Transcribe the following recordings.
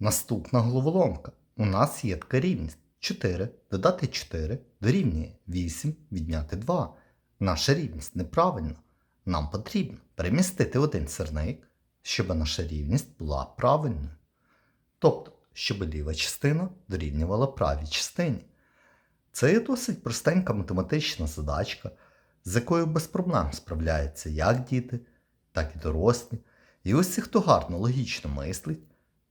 Наступна головоломка. У нас є така рівність. 4 додати 4 дорівнює 8 відняти 2. Наша рівність неправильна. Нам потрібно перемістити один сирник, щоб наша рівність була правильною. Тобто, щоб ліва частина дорівнювала правій частині. Це є досить простенька математична задачка, з якою без проблем справляються як діти, так і дорослі. І усі, хто гарно логічно мислить,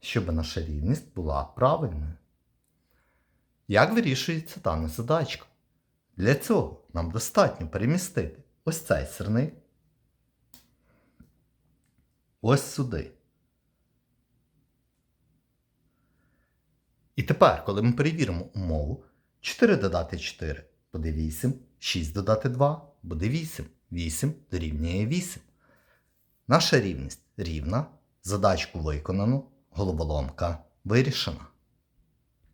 щоб наша рівність була правильною. Як вирішується дана задачка? Для цього нам достатньо перемістити ось цей сирник ось сюди. І тепер, коли ми перевіримо умову, 4 додати 4 буде 8, 6 додати 2 буде 8, 8 дорівнює 8. Наша рівність рівна, задачку виконано, головоломка вирішена.